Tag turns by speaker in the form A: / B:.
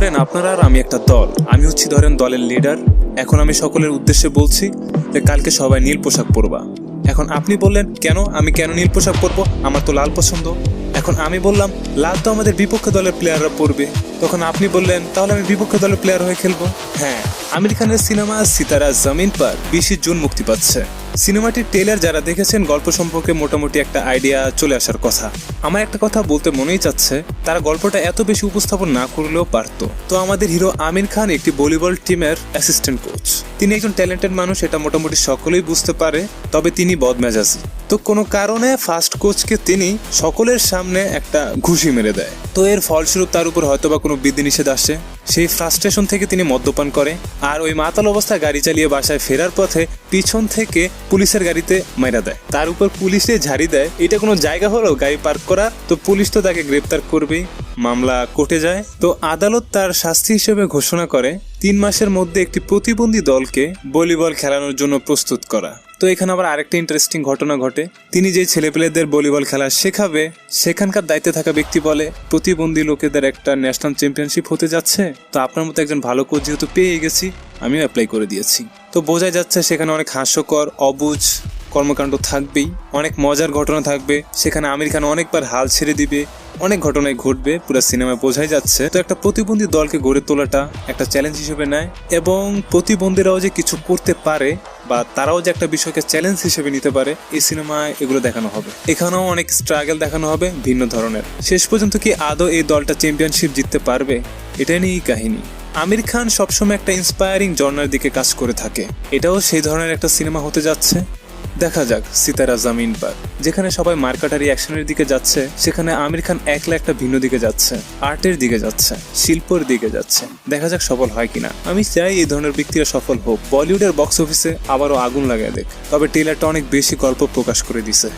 A: ধরেন আপনারা আর আমি একটা দল। আমি হচ্ছি ধরেন দলের লিডার এখন আমি সকলের উদ্দেশ্যে বলছি যে কালকে সবাই নীল পোশাক পরবা। এখন আপনি বললেন, কেন? আমি কেন নীল পোশাক পরবো? আমার তো লাল পছন্দ। এখন আমি বললাম, লাল তো আমাদের বিপক্ষ দলের প্লেয়াররা পরবে। তখন আপনি বললেন, তাহলে আমি বিপক্ষ দলের প্লেয়ার হয়ে খেলব? হ্যাঁ আমির খানের সিনেমা সিতারা জমিন পার বিশে জুন মুক্তি পাচ্ছে। সিনেমাটির ট্রেলার যারা দেখেছেন, গল্প সম্পর্কে মোটামুটি একটা আইডিয়া চলে আসার কথা। আমার একটা কথা বলতে মনেই চাচ্ছে তারা গল্পটা এত বেশি উপস্থাপন না করলেও পারতো। তো আমাদের হিরো আমির খান একটি ভলিবল টিমের অ্যাসিস্ট্যান্ট কোচ তিনি একজন ট্যালেন্টেড মানুষ, এটা মোটামুটি সকলেই বুঝতে পারে, তবে তিনি বদমেজাজি। তো কোনো কারণে ফার্স্ট কোচকে তিনি সকলের সামনে একটা ঘুষি মেরে দেয়। তো এর ফলস্বরূপ তার উপর হয়তোবা কোনো বিধিনিষেধ আসে। সেই ফ্রাস্ট্রেশন থেকে তিনি মদ্যপান করে। আর ওই মাতাল অবস্থায় গাড়ি চালিয়ে বাসায় ফেরার পথে পিছন থেকে পুলিশের গাড়িতে মাইরা দেয়। তার উপর পুলিশে ঝাড়ি দেয়, এটা কোনো জায়গা হলো গাড়ি পার্ক করা, তো পুলিশ তো তাকে গ্রেপ্তার করবেই। মামলা কোর্টে যায়। তো আদালত তার শাস্তি হিসেবে ঘোষণা করে, তিন মাসের মধ্যে একটি প্রতিবন্ধী দলকে ভলিবল খেলানোর জন্য প্রস্তুত করা। তো এখানে আবার আরেকটা ইন্টারেস্টিং ঘটনা ঘটে। তিনি যে ছেলেপেলেদের ভলিবল খেলা শেখাবে, সেখানকার দায়িত্বে থাকা ব্যক্তি বলে, প্রতিবন্ধী লোকেদের একটা ন্যাশনাল চ্যাম্পিয়নশিপ হতে যাচ্ছে, তো আপনার মতো একজন ভালো কোচ যেহেতু পেয়ে গেছি, আমিও অ্যাপ্লাই করে দিয়েছি। তো বোঝাই যাচ্ছে সেখানে অনেক হাস্যকর অবুঝ কর্মকাণ্ড থাকবেই, অনেক মজার ঘটনা থাকবে, সেখানে আমির খান অনেকবার হাল ছেড়ে দিবে, অনেক ঘটনায় ঘটবে, পুরো সিনেমায় বোঝাই যাচ্ছে। তো একটা প্রতিবন্ধী দলকে গড়ে তোলাটা একটা চ্যালেঞ্জ হিসেবে নেয়, এবং প্রতিবন্ধীরাও যে কিছু করতে পারে বা তারাও যে একটা বিষয়কে চ্যালেঞ্জ হিসেবে নিতে পারে, এই সিনেমায় এগুলো দেখানো হবে। এখানেও অনেক স্ট্রাগল দেখানো হবে ভিন্ন ধরনের। শেষ পর্যন্ত কি আদৌ এই দলটা চ্যাম্পিয়নশিপ জিততে পারবে? এটাই নিয়েই কাহিনী। আমির খান সবসময় একটা ইন্সপায়ারিং জর্নার দিকে কাজ করে থাকে। এটাও সেই ধরনের একটা সিনেমা হতে যাচ্ছে। দেখা যাক, সিতারা জামিন পার যেখানে সবাই মার্কাটারি অ্যাকশনের দিকে যাচ্ছে, সেখানে আমির খান একলা একটা ভিন্ন দিকে যাচ্ছে, আর্টের দিকে যাচ্ছে, শিল্পর দিকে যাচ্ছে। দেখা যাক সফল হয় কিনা। আমি চাই এই ধরনের ব্যক্তিরা সফল হোক। বলিউডের বক্স অফিসে আবারও আগুন লাগায় দেখ। তবে টেলারটা অনেক বেশি গল্প প্রকাশ করে দিছে।